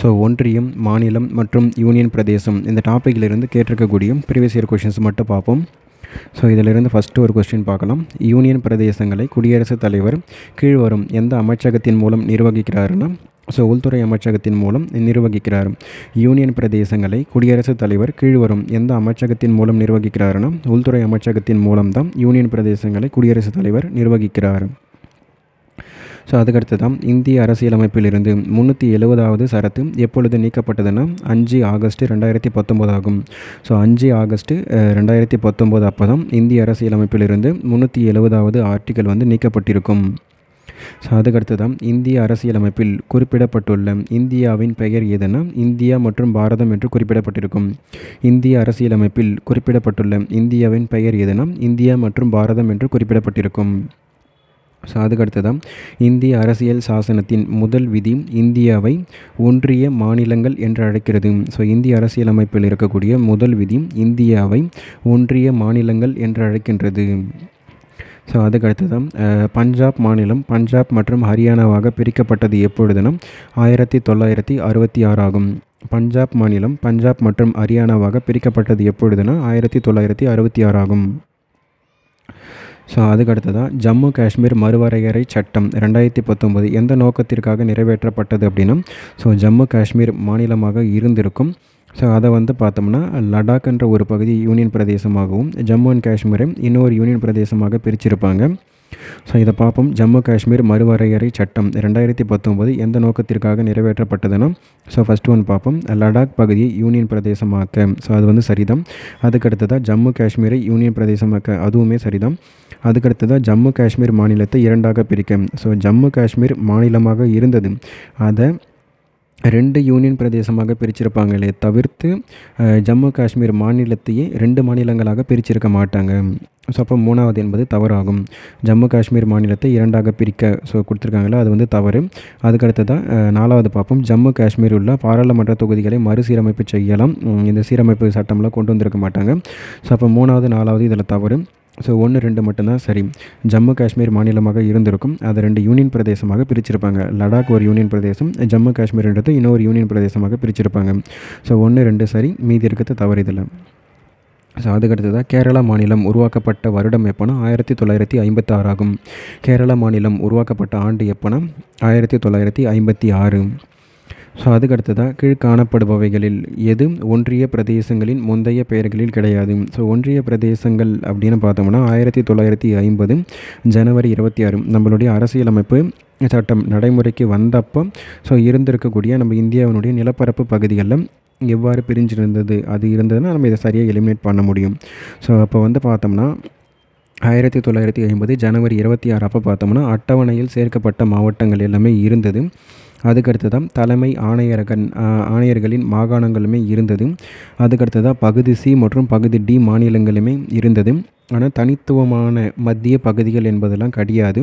So ஒன்றியம் மாநிலம் மற்றும் யூனியன் பிரதேசம் இந்த டாப்பிக்கிலிருந்து கேட்டிருக்கக்கூடிய ப்ரீவியஸ் இயர் கொஷின்ஸ் மட்டும் பார்ப்போம். ஸோ இதிலிருந்து ஃபஸ்ட்டு ஒரு கொஸ்டின் பார்க்கலாம். யூனியன் பிரதேசங்களை குடியரசுத் தலைவர் கீழ்வரும் எந்த அமைச்சகத்தின் மூலம் நிர்வகிக்கிறாருன்னா? ஸோ உள்துறை அமைச்சகத்தின் மூலம் நிர்வகிக்கிறார். யூனியன் பிரதேசங்களை குடியரசுத் தலைவர் கீழ்வரும் எந்த அமைச்சகத்தின் மூலம் நிர்வகிக்கிறாருன்னா? உள்துறை அமைச்சகத்தின் மூலம் தான் யூனியன் பிரதேசங்களை குடியரசுத் தலைவர் நிர்வகிக்கிறார். ஸோ அதுக்கடுத்து தான் இந்திய அரசியலமைப்பிலிருந்து முந்நூற்றி எழுபதாவது சரத்து எப்பொழுது நீக்கப்பட்டதுன்னா அஞ்சு ஆகஸ்ட் ரெண்டாயிரத்தி பத்தொம்போது ஆகும். ஸோ அஞ்சு ஆகஸ்ட்டு ரெண்டாயிரத்தி பத்தொம்போது அப்போ தான் இந்திய அரசியலமைப்பிலிருந்து முந்நூற்றி எழுபதாவது ஆர்டிக்கல் வந்து நீக்கப்பட்டிருக்கும். ஸோ அதுக்கடுத்து தான் இந்திய அரசியலமைப்பில் குறிப்பிடப்பட்டுள்ள இந்தியாவின் பெயர் எதுனா இந்தியா மற்றும் பாரதம் என்று குறிப்பிடப்பட்டிருக்கும். இந்திய அரசியலமைப்பில் குறிப்பிடப்பட்டுள்ள இந்தியாவின் பெயர் எதுனா இந்தியா மற்றும் பாரதம் என்று குறிப்பிடப்பட்டிருக்கும். ஸோ அதுக்கடுத்து தான் இந்திய அரசியல் சாசனத்தின் முதல் விதி இந்தியாவை ஒன்றிய மாநிலங்கள் என்று அழைக்கிறது. ஸோ இந்திய அரசியலமைப்பில் இருக்கக்கூடிய முதல் விதி இந்தியாவை ஒன்றிய மாநிலங்கள் என்று அழைக்கின்றது. ஸோ அதுக்கடுத்து தான் பஞ்சாப் மாநிலம் பஞ்சாப் மற்றும் ஹரியானாவாக பிரிக்கப்பட்டது எப்பொழுதுனா ஆயிரத்தி தொள்ளாயிரத்தி அறுபத்தி ஆறு ஆகும். பஞ்சாப் மாநிலம் பஞ்சாப் மற்றும் ஹரியானாவாக பிரிக்கப்பட்டது எப்பொழுதுனா? ஆயிரத்தி தொள்ளாயிரத்தி அறுபத்தி ஆறு ஸோ அதுக்கு அதுக்கடுத்ததாக ஜம்மு காஷ்மீர் மறுவரையறை சட்டம் ரெண்டாயிரத்தி பத்தொம்போது எந்த நோக்கத்திற்காக நிறைவேற்றப்பட்டது அப்படின்னா ஸோ ஜம்மு காஷ்மீர் மாநிலமாக இருந்திருக்கும். ஸோ அதை வந்து பார்த்தோம்னா லடாக் என்ற ஒரு பகுதி யூனியன் பிரதேசமாகவும் ஜம்மு அண்ட் காஷ்மீரை இன்னொரு யூனியன் பிரதேசமாக பிரிச்சிருப்பாங்க. ஸோ இதை பார்ப்போம். ஜம்மு காஷ்மீர் மறுவரையறை சட்டம் ரெண்டாயிரத்தி பத்தொம்போது எந்த நோக்கத்திற்காக நிறைவேற்றப்பட்டதுன்னா ஸோ ஃபஸ்ட் ஒன் பார்ப்போம். லடாக் பகுதியை யூனியன் பிரதேசமாக்க. ஸோ அது வந்து சரிதான். அதுக்கடுத்ததாக ஜம்மு காஷ்மீரை யூனியன் பிரதேசமாக்க அதுவுமே சரிதான். அதுக்கடுத்ததாக ஜம்மு காஷ்மீர் மாநிலத்தை இரண்டாக பிரிக்க. ஸோ ஜம்மு காஷ்மீர் மாநிலமாக இருந்தது. அதை ரெண்டு யூனியன் பிரதேசமாக பிரிச்சிருப்பாங்களே தவிர்த்து ஜம்மு காஷ்மீர் மாநிலத்தையே ரெண்டு மாநிலங்களாக பிரிச்சிருக்க மாட்டாங்க. ஸோ அப்போ மூணாவது என்பது தவறாகும். ஜம்மு காஷ்மீர் மாநிலத்தை இரண்டாக பிரிக்க ஸோ கொடுத்துருக்காங்களே? அது வந்து தவறு. அதுக்கடுத்ததாக நாலாவது பார்ப்போம் ஜம்மு காஷ்மீர் உள்ள பாராளுமன்ற தொகுதிகளை மறுசீரமைப்பு செய்யலாம். இந்த சீரமைப்பு சட்டம்லாம் கொண்டு வந்திருக்க மாட்டாங்க. ஸோ அப்போ மூணாவது நாலாவது இதில் தவறு. ஸோ ஒன்று ரெண்டு மட்டும்தான் சரி. ஜம்மு காஷ்மீர் மாநிலமாக இருந்திருக்கும். அதை ரெண்டு யூனியன் பிரதேசமாக பிரிச்சிருப்பாங்க. லடாக் ஒரு யூனியன் பிரதேசம் ஜம்மு காஷ்மீர்ன்றது இன்னொரு யூனியன் பிரதேசமாக பிரிச்சிருப்பாங்க. ஸோ ஒன்று ரெண்டு சரி. மீதி இருக்கிறது தவறு இதில். ஸோ அதுக்கடுத்ததாக கேரளா மாநிலம் உருவாக்கப்பட்ட வருடம் எப்போனா ஆயிரத்தி தொள்ளாயிரத்தி ஐம்பத்தி ஆறாகும் கேரளா மாநிலம் உருவாக்கப்பட்ட ஆண்டு எப்போனா ஆயிரத்தி தொள்ளாயிரத்தி ஐம்பத்தி ஆறு. ஸோ அதுக்கடுத்ததாக கீழ் காணப்படுபவைகளில் எது? ஒன்றிய பிரதேசங்களின் முந்தைய பெயர்களில் கிடையாது. ஸோ ஒன்றிய பிரதேசங்கள் அப்படின்னு பார்த்தோம்னா ஆயிரத்தி தொள்ளாயிரத்தி ஐம்பது ஜனவரி இருபத்தி ஆறு. நம்மளுடைய அரசியலமைப்பு சட்டம் நடைமுறைக்கு வந்தப்போ ஸோ இருந்திருக்கக்கூடிய நம்ம இந்தியாவினுடைய நிலப்பரப்பு பகுதிகளில் எவ்வாறு பிரிஞ்சிருந்தது அது இருந்ததுன்னா நம்ம இதை சரியாக எலிமினேட் பண்ண முடியும். ஸோ அப்போ வந்து பார்த்தோம்னா ஆயிரத்தி தொள்ளாயிரத்தி ஐம்பது ஜனவரி இருபத்தி ஆறு அப்போ பார்த்தோம்னா அட்டவணையில் சேர்க்கப்பட்ட மாவட்டங்கள் எல்லாமே இருந்தது. அதுக்கடுத்ததான் தலைமை ஆணையரகன் ஆணையர்களின் மாகாணங்களுமே இருந்தது. அதுக்கடுத்ததாக பகுதி சி மற்றும் பகுதி டி மாநிலங்களுமே இருந்தது. ஆனால் தனித்துவமான மத்திய பகுதிகள் என்பதெல்லாம் கிடையாது.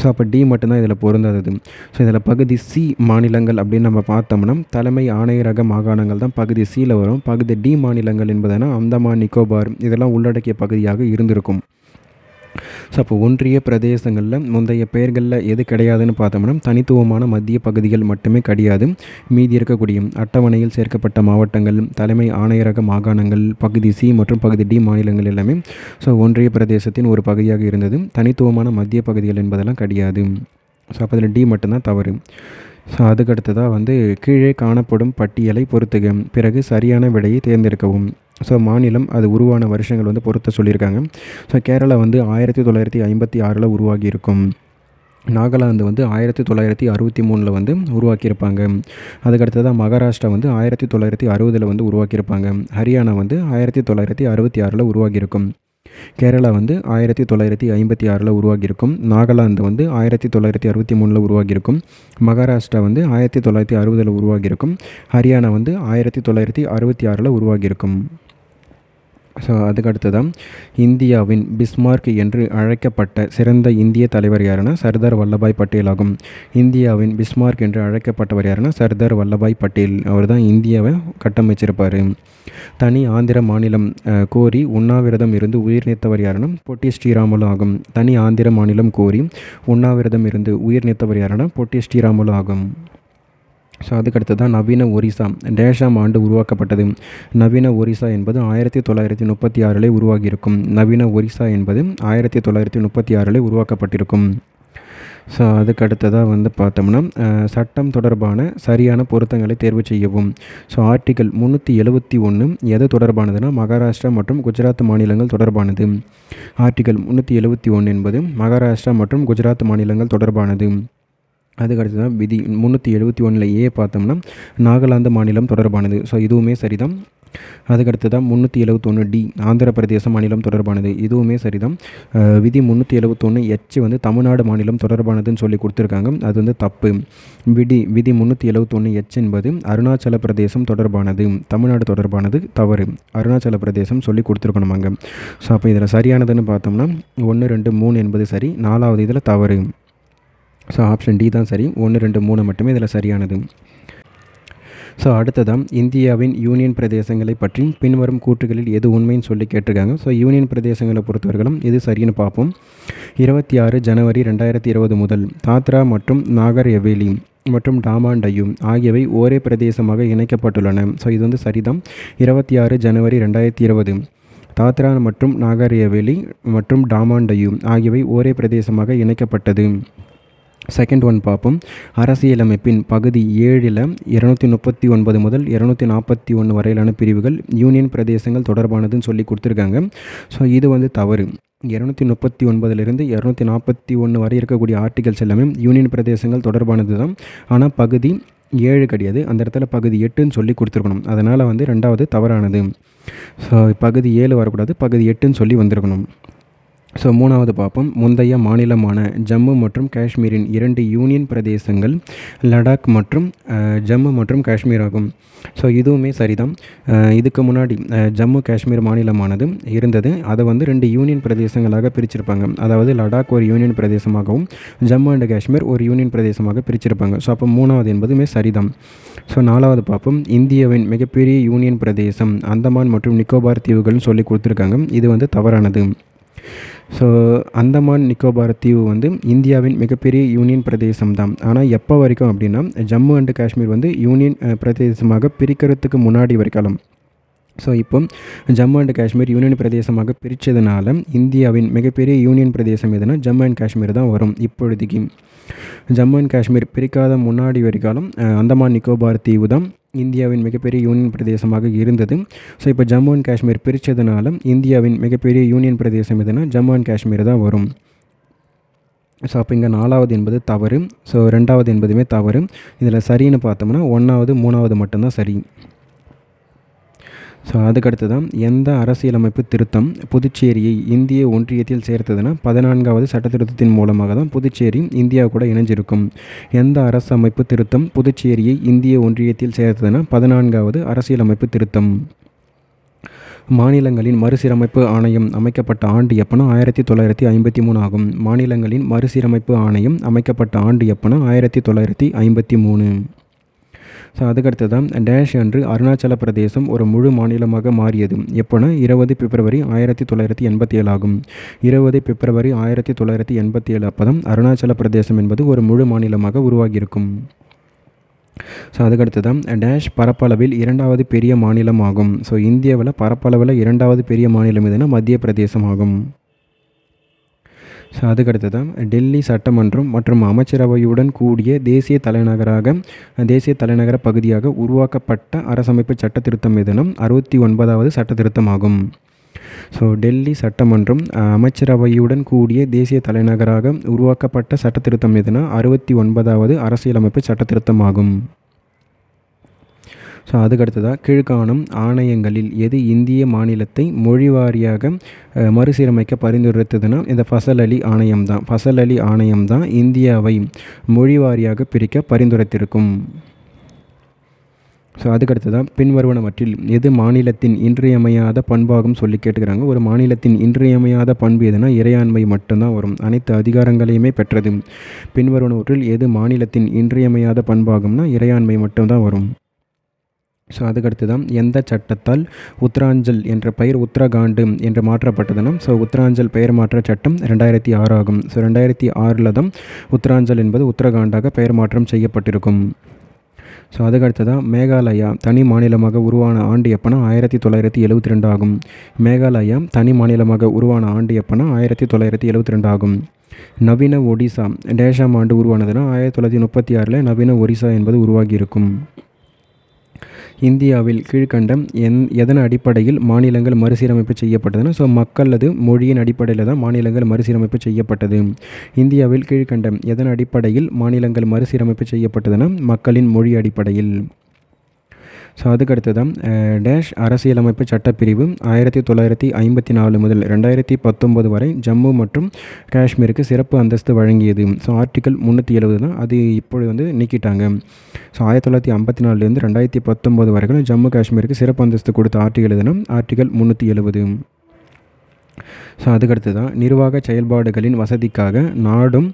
ஸோ அப்போ டி மட்டும்தான் இதில் பொருந்தாதது. ஸோ இதில் பகுதி சி மாநிலங்கள் அப்படின்னு நம்ம பார்த்தோம்னா தலைமை ஆணையரக மாகாணங்கள் தான் பகுதி சியில் வரும். பகுதி டி மாநிலங்கள் என்பதுனா அந்தமான் நிக்கோபார் இதெல்லாம் உள்ளடக்கிய பகுதியாக இருந்திருக்கும். ஸோ அப்போ ஒன்றிய பிரதேசங்களில் முந்தைய பெயர்களில் எது கிடையாதுன்னு பார்த்தோம்னா தனித்துவமான மத்திய பகுதிகள் மட்டுமே கிடையாது. மீதி இருக்கக்கூடிய அட்டவணையில் சேர்க்கப்பட்ட மாவட்டங்கள் தலைமை ஆணையரக மாகாணங்கள் பகுதி சி மற்றும் பகுதி டி மாநிலங்கள் எல்லாமே ஸோ ஒன்றிய பிரதேசத்தின் ஒரு பகுதியாக இருந்தது. தனித்துவமான மத்திய பகுதிகள் என்பதெல்லாம் கிடையாது. ஸோ அப்போ அதில் டி மட்டும்தான் தவறு. ஸோ அதுக்கடுத்ததாக வந்து கீழே காணப்படும் பட்டியலை பொறுத்துக. பிறகு சரியான விடையை தேர்ந்தெடுக்கவும். ஸோ மாநிலம் அது உருவான வருஷங்கள் வந்து பொறுத்த சொல்லியிருக்காங்க. ஸோ கேரளா வந்து ஆயிரத்தி தொள்ளாயிரத்தி ஐம்பத்தி ஆறில் உருவாகி இருக்கும் நாகாலாந்து வந்து ஆயிரத்தி தொள்ளாயிரத்தி அறுபத்தி மூணில் வந்து உருவாக்கியிருப்பாங்க. அதுக்கடுத்ததாக மகாராஷ்டிரா வந்து ஆயிரத்தி தொள்ளாயிரத்தி அறுபதில் வந்து உருவாக்கியிருப்பாங்க. ஹரியானா வந்து ஆயிரத்தி தொள்ளாயிரத்தி அறுபத்தி ஆறில் உருவாகியிருக்கும். கேரளா வந்து ஆயிரத்தி தொள்ளாயிரத்தி ஐம்பத்தி ஆறில் உருவாகியிருக்கும். நாகாலாந்து வந்து ஆயிரத்தி தொள்ளாயிரத்தி அறுபத்தி மூணில் உருவாகியிருக்கும். மகாராஷ்டிரா வந்து ஆயிரத்தி தொள்ளாயிரத்தி அறுபதில் உருவாகியிருக்கும். ஹரியானா வந்து ஆயிரத்தி தொள்ளாயிரத்தி அறுபத்தி ஆறில் உருவாகியிருக்கும். ஸோ அதுக்கடுத்ததான் இந்தியாவின் பிஸ்மார்க் என்று அழைக்கப்பட்ட சிறந்த இந்திய தலைவர் யாருன்னா சர்தார் வல்லபாய் பட்டேல் ஆகும். இந்தியாவின் பிஸ்மார்க் என்று அழைக்கப்பட்டவர் யாருன்னா சர்தார் வல்லபாய் பட்டேல். அவர் தான் இந்தியாவை கட்டமைச்சிருப்பார். தனி ஆந்திர மாநிலம் கோரி உண்ணாவிரதம் இருந்து உயிர் நீத்தவர் யாருன்னா பொட்டி ஸ்ரீராமுலு ஆகும். தனி ஆந்திர மாநிலம் கோரி உண்ணாவிரதம் இருந்து உயிர் நீத்தவர் யாருன்னா பொட்டி ஸ்ரீராமுலு ஆகும். ஸோ அதுக்கடுத்து தான் நவீன ஒரிசா. டேஷாம் ஆண்டு உருவாக்கப்பட்டது. நவீன ஒரிசா என்பது ஆயிரத்தி தொள்ளாயிரத்தி முப்பத்தி ஆறிலே உருவாகியிருக்கும். நவீன ஒரிசா என்பது ஆயிரத்தி தொள்ளாயிரத்தி முப்பத்தி ஆறிலே உருவாக்கப்பட்டிருக்கும். ஸோ அதுக்கு அடுத்ததாக வந்து பார்த்தோம்னா சட்டம் தொடர்பான சரியான பொருத்தங்களை தேர்வு செய்யவும். ஸோ ஆர்டிகல் முந்நூற்றி எழுபத்தி ஒன்று எது தொடர்பானதுன்னா மகாராஷ்டிரா மற்றும் குஜராத் மாநிலங்கள் தொடர்பானது. ஆர்டிகல் முந்நூற்றி எழுபத்தி ஒன்று என்பது மகாராஷ்டிரா மற்றும் குஜராத் மாநிலங்கள் தொடர்பானது. அதுக்கடுத்து தான் விதி முந்நூற்றி எழுபத்தி ஒன்றில் ஏ பார்த்தோம்னா நாகாலாந்து மாநிலம் தொடர்பானது. ஸோ இதுவுமே சரிதான். அதுக்கடுத்து தான் முந்நூற்றி எழுபத்தொன்று டி ஆந்திர பிரதேச மாநிலம் தொடர்பானது. இதுவுமே சரிதான். விதி முந்நூற்றி எழுபத்தொன்று எச் வந்து தமிழ்நாடு மாநிலம் தொடர்பானதுன்னு சொல்லி கொடுத்துருக்காங்க. அது வந்து தப்பு. விதி விதி முந்நூற்றி எழுபத்தொன்று எச் என்பது அருணாச்சல பிரதேசம் தொடர்பானது. தமிழ்நாடு தொடர்பானது தவறு. அருணாச்சல பிரதேசம் சொல்லி கொடுத்துருக்கணும் அங்கே ஸோ அப்போ இதில் சரியானதுன்னு பார்த்தோம்னா ஒன்று ரெண்டு மூணு என்பது சரி. நாலாவது இதில் தவறு. ஸோ ஆப்ஷன் டி தான் சரி. ஒன்று ரெண்டு மூணு மட்டுமே இதில் சரியானது. ஸோ அடுத்ததான் இந்தியாவின் யூனியன் பிரதேசங்களை பற்றி பின்வரும் கூற்றுகளில் எது உண்மைன்னு சொல்லி கேட்டிருக்காங்க. ஸோ யூனியன் பிரதேசங்களை பொறுத்தவர்களும் எது சரின்னு பார்ப்போம். இருபத்தி ஆறு ஜனவரி ரெண்டாயிரத்தி இருபது முதல் தாத்ரா மற்றும் நாகர் எவேலி மற்றும் டாமான் ஆகியவை ஒரே பிரதேசமாக இணைக்கப்பட்டுள்ளன. ஸோ இது வந்து சரிதான். இருபத்தி ஆறு ஜனவரி ரெண்டாயிரத்தி இருபது தாத்ரா மற்றும் நாகர் எவேலி மற்றும் டாமான் டையூம் ஆகியவை ஒரே பிரதேசமாக இணைக்கப்பட்டது. செகண்ட் ஒன் பார்ப்போம். அரசியலமைப்பின் பகுதி ஏழில் இரநூத்தி முப்பத்தி ஒன்பது முதல் இரநூத்தி நாற்பத்தி ஒன்று வரையிலான பிரிவுகள் யூனியன் பிரதேசங்கள் தொடர்பானதுன்னு சொல்லி கொடுத்துருக்காங்க. ஸோ இது வந்து தவறு. இரநூத்தி முப்பத்தி ஒன்பதுலேருந்து இரநூத்தி நாற்பத்தி ஒன்று வரை இருக்கக்கூடிய ஆர்டிகல்ஸ் எல்லாமே யூனியன் பிரதேசங்கள் தொடர்பானது தான் ஆனால் பகுதி ஏழு கிடையாது. அந்த இடத்துல பகுதி எட்டுன்னு சொல்லி கொடுத்துருக்கணும். அதனால் வந்து ரெண்டாவது தவறானது. ஸோ பகுதி ஏழு வரக்கூடாது. பகுதி எட்டுன்னு சொல்லி வந்திருக்கணும். ஸோ மூணாவது பார்ப்போம் முந்தைய மாநிலமான ஜம்மு மற்றும் காஷ்மீரின் இரண்டு யூனியன் பிரதேசங்கள் லடாக் மற்றும் ஜம்மு மற்றும் காஷ்மீர் ஆகும். ஸோ இதுவுமே சரிதான். இதுக்கு முன்னாடி ஜம்மு காஷ்மீர் மாநிலமானது இருந்தது. அதை வந்து ரெண்டு யூனியன் பிரதேசங்களாக பிரிச்சிருப்பாங்க. அதாவது லடாக் ஒரு யூனியன் பிரதேசமாகவும் ஜம்மு அண்ட் காஷ்மீர் ஒரு யூனியன் பிரதேசமாக பிரிச்சிருப்பாங்க. ஸோ அப்போ மூணாவது என்பதுமே சரிதான். ஸோ நாலாவது பார்ப்போம் இந்தியாவின் மிகப்பெரிய யூனியன் பிரதேசம் அந்தமான் மற்றும் நிக்கோபார் தீவுகள்னு சொல்லி கொடுத்துருக்காங்க. இது வந்து தவறானது. ஸோ அந்தமான் நிக்கோபார் தீவு வந்து இந்தியாவின் மிகப்பெரிய யூனியன் பிரதேசம் தான் ஆனால் எப்போ வரைக்கும் அப்படின்னா ஜம்மு அண்டு காஷ்மீர் வந்து யூனியன் பிரதேசமாக பிரிக்கிறதுக்கு முன்னாடி வரைக்காலம். ஸோ இப்போ ஜம்மு அண்ட் காஷ்மீர் யூனியன் பிரதேசமாக பிரித்ததுனால இந்தியாவின் மிகப்பெரிய யூனியன் பிரதேசம் எதுனா ஜம்மு அண்ட் காஷ்மீர் தான் வரும் இப்பொழுதைக்கு. ஜம்மு அண்ட் காஷ்மீர் பிரிக்காத முன்னாடி வரைக்காலம் அந்தமான் நிக்கோபார் தீவு தான் இந்தியாவின் மிகப்பெரிய யூனியன் பிரதேசமாக இருந்தது. ஸோ இப்போ ஜம்மு அண்ட் காஷ்மீர் பிரித்ததுனால இந்தியாவின் மிகப்பெரிய யூனியன் பிரதேசம் எதுனா ஜம்மு அண்ட் காஷ்மீர் தான் வரும். ஸோ அப்போ இங்கே நாலாவது என்பது தவறு. ஸோ ரெண்டாவது என்பதுமே தவறு. இதில் சரின்னு பார்த்தோம்னா ஒன்றாவது மூணாவது மட்டும்தான் சரி. ஸோ அதுக்கடுத்து தான் எந்த அரசியலமைப்பு திருத்தம் புதுச்சேரியை இந்திய ஒன்றியத்தில் சேர்த்ததுன்னா பதினான்காவது சட்ட திருத்தத்தின் மூலமாக தான் புதுச்சேரி இந்தியா கூட இணைஞ்சிருக்கும். எந்த அரசமைப்பு திருத்தம் புதுச்சேரியை இந்திய ஒன்றியத்தில் சேர்த்ததுன்னா பதினான்காவது அரசியலமைப்பு திருத்தம். மாநிலங்களின் மறுசீரமைப்பு ஆணையம் அமைக்கப்பட்ட ஆண்டு எப்போனா ஆயிரத்தி தொள்ளாயிரத்தி ஐம்பத்தி மூணு ஆகும். மாநிலங்களின் மறுசீரமைப்பு ஆணையம் அமைக்கப்பட்ட ஆண்டு எப்போனா ஆயிரத்தி தொள்ளாயிரத்தி ஐம்பத்தி மூணு. ஸோ அதுக்கடுத்து தான் டேஷ் அன்று அருணாச்சல பிரதேசம் ஒரு முழு மாநிலமாக மாறியது. எப்போனா இருபது பிப்ரவரி ஆயிரத்தி தொள்ளாயிரத்தி எண்பத்தி ஏழு ஆகும். இருபது பிப்ரவரி ஆயிரத்தி தொள்ளாயிரத்தி எண்பத்தி ஏழு அப்போ தான் அருணாச்சல பிரதேசம் என்பது ஒரு முழு மாநிலமாக உருவாகியிருக்கும். ஸோ அதுக்கடுத்து தான் டேஷ் பரப்பளவில் இரண்டாவது பெரிய மாநிலம் ஆகும் ஸோ இந்தியாவில் பரப்பளவில் இரண்டாவது பெரிய மாநிலம் எதுனா மத்திய பிரதேசம் ஆகும். ஸோ அதுக்கடுத்து தான் டெல்லி சட்டமன்றம் மற்றும் அமைச்சரவையுடன் கூடிய தேசிய தலைநகராக தேசிய தலைநகர பகுதியாக உருவாக்கப்பட்ட அரசமைப்பு சட்ட திருத்தம் எதனும் அறுபத்தி ஒன்பதாவது சட்ட திருத்தமாகும் ஸோ டெல்லி சட்டமன்றம் அமைச்சரவையுடன் கூடிய தேசிய தலைநகராக உருவாக்கப்பட்ட சட்ட திருத்தம் எதுனா அறுபத்தி ஒன்பதாவது அரசியலமைப்பு சட்ட திருத்தமாகும் ஸோ அதுக்கடுத்ததாக கீழ்காணும் ஆணையங்களில் எது இந்திய மாநிலத்தை மொழிவாரியாக மறுசீரமைக்க பரிந்துரைத்ததுன்னா இந்த ஃபசல் அலி ஆணையம் தான் ஃபசல் அலி ஆணையம் தான் இந்தியாவை மொழிவாரியாக பிரிக்க பரிந்துரைத்திருக்கும். ஸோ அதுக்கடுத்து தான் பின்வருவனவற்றில் எது மாநிலத்தின் இன்றியமையாத பண்பாகும் சொல்லி கேட்டுக்கிறாங்க. ஒரு மாநிலத்தின் இன்றியமையாத பண்பு எதுனா இறையாண்மை மட்டும்தான் வரும். அனைத்து அதிகாரங்களையுமே பெற்றது. பின்வருவனவற்றில் எது மாநிலத்தின் இன்றியமையாத பண்பாகும்னா இறையாண்மை மட்டும்தான் வரும். ஸோ அதுக்கடுத்து தான் எந்த சட்டத்தால் உத்தராஞ்சல் என்ற பெயர் உத்தரகாண்டு என்று மாற்றப்பட்டதுன்னா ஸோ உத்தராஞ்சல் பெயர் மாற்ற சட்டம் ரெண்டாயிரத்தி ஆறு ஆகும். ஸோ ரெண்டாயிரத்தி ஆறில் தான் உத்தராஞ்சல் என்பது உத்தரகாண்டாக பெயர் மாற்றம் செய்யப்பட்டிருக்கும். ஸோ அதுக்கடுத்ததாக மேகாலயா தனி மாநிலமாக உருவான ஆண்டு எப்போனா ஆயிரத்தி தொள்ளாயிரத்தி எழுபத்தி ரெண்டு ஆகும். மேகாலயா தனி மாநிலமாக உருவான ஆண்டு எப்போனா ஆயிரத்தி தொள்ளாயிரத்தி எழுபத்தி ரெண்டு ஆகும். நவீன ஒடிசா டேஷாம் ஆண்டு உருவானதுன்னா ஆயிரத்தி தொள்ளாயிரத்தி முப்பத்தி ஆறில் நவீன ஒடிசா என்பது உருவாகியிருக்கும். இந்தியாவில் கீழ்கண்ட என் எதன் அடிப்படையில் மாநிலங்கள் மறுசீரமைப்பு செய்யப்பட்டதுன்னா ஸோ மக்களது மொழியின் அடிப்படையில் தான் மாநிலங்கள் மறுசீரமைப்பு செய்யப்பட்டது. இந்தியாவில் கீழ்கண்ட எதன் அடிப்படையில் மாநிலங்கள் மறுசீரமைப்பு செய்யப்பட்டதுன்னா மக்களின் மொழி அடிப்படையில். ஸோ அதுக்கடுத்து தான் டேஷ் அரசியலமைப்பு சட்டப்பிரிவு ஆயிரத்தி தொள்ளாயிரத்தி ஐம்பத்தி நாலு முதல் ரெண்டாயிரத்தி பத்தொம்போது வரை ஜம்மு மற்றும் காஷ்மீருக்கு சிறப்பு அந்தஸ்து வழங்கியது. ஸோ ஆர்டிக்கல் முந்நூற்றி எழுபது தான் அது இப்பொழுது வந்து நீக்கிட்டாங்க. ஸோ ஆயிரத்தி தொள்ளாயிரத்தி ஐம்பத்தி நாலுலேருந்து ரெண்டாயிரத்தி பத்தொம்போது வரைக்கும் ஜம்மு காஷ்மீருக்கு சிறப்பு அந்தஸ்து கொடுத்த ஆர்டிக்கல் எதுனா ஆர்டிக்கல் முந்நூற்றி எழுபது. ஸோ அதுக்கடுத்து தான் நிர்வாக செயல்பாடுகளின் வசதிக்காக நாடும்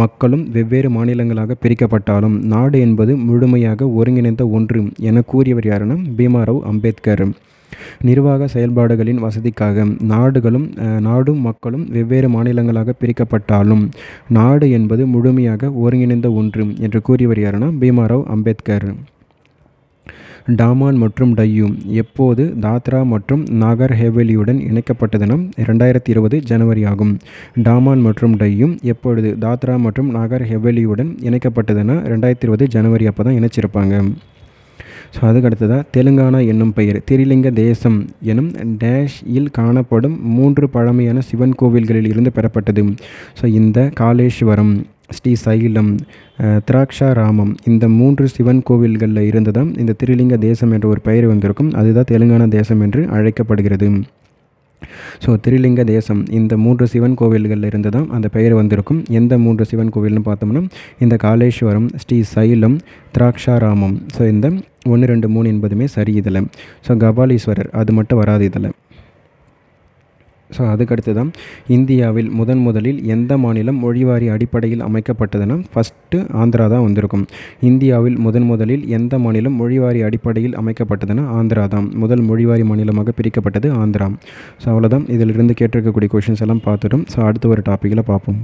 மக்களும் வெவ்வேறு மாநிலங்களாக பிரிக்கப்பட்டாலும் நாடு என்பது முழுமையாக ஒருங்கிணைந்த ஒன்று என கூறியவர் யாருன்னா பீமாராவ் அம்பேத்கர். நிர்வாக செயல்பாடுகளின் வசதிக்காக நாடுகளும் நாடும் மக்களும் வெவ்வேறு மாநிலங்களாக பிரிக்கப்பட்டாலும் நாடு என்பது முழுமையாக ஒருங்கிணைந்த ஒன்று என்று கூறியவர் யாருன்னா பீமாராவ் அம்பேத்கர். டாமான் மற்றும் டையூ. எப்போது தாத்ரா மற்றும் நாகர் ஹேவேலியுடன் இணைக்கப்பட்டதுனா இரண்டாயிரத்தி இருபது ஜனவரி ஆகும். டாமான் மற்றும் டையும் எப்பொழுது தாத்ரா மற்றும் நாகர் ஹெவேலியுடன் இணைக்கப்பட்டதுன்னா ரெண்டாயிரத்தி இருபது ஜனவரி அப்போ தான் இணைச்சிருப்பாங்க. ஸோ அதுக்கு அடுத்ததாக தெலுங்கானா என்னும் பெயர் திரிலிங்க தேசம் எனும் டேஷ் இல் காணப்படும் மூன்று பழமையான சிவன் கோவில்களில் இருந்து பெறப்பட்டது. ஸோ இந்த காலேஸ்வரம் ஸ்ரீ சைலம் திராட்சாராமம் இந்த மூன்று சிவன் கோவில்களில் இருந்து தான் இந்த திருலிங்க தேசம் என்ற ஒரு பெயர் வந்திருக்கும். அதுதான் தெலுங்கானா தேசம் என்று அழைக்கப்படுகிறது. ஸோ திருலிங்க தேசம் இந்த மூன்று சிவன் கோவில்களில் இருந்து தான் அந்த பெயர் வந்திருக்கும். எந்த மூன்று சிவன் கோவில்னு பார்த்தோம்னா இந்த காலேஸ்வரம் ஸ்ரீ சைலம் திராட்சாராமம். ஸோ இந்த ஒன்று ரெண்டு மூணு என்பதுமே சரி இதில் ஸோ கபாலீஸ்வரர் அது மட்டும் வராது இதில் ஸோ அதுக்கடுத்து தான் இந்தியாவில் முதன் முதலில் எந்த மாநிலம் மொழிவாரி அடிப்படையில் அமைக்கப்பட்டதுன்னா ஃபஸ்ட்டு ஆந்திரா தான் வந்திருக்கும். இந்தியாவில் முதன் முதலில் எந்த மாநிலம் மொழிவாரி அடிப்படையில் அமைக்கப்பட்டதுன்னா ஆந்திரா தான். முதல் மொழிவாரி மாநிலமாக பிரிக்கப்பட்டது ஆந்திரா. ஸோ அவ்வளோதான் இதிலிருந்து கேட்டிருக்கக்கூடிய கொஷின்ஸ் எல்லாம் பார்த்துட்டோம். ஸோ அடுத்த ஒரு டாப்பிக்கில் பார்ப்போம்.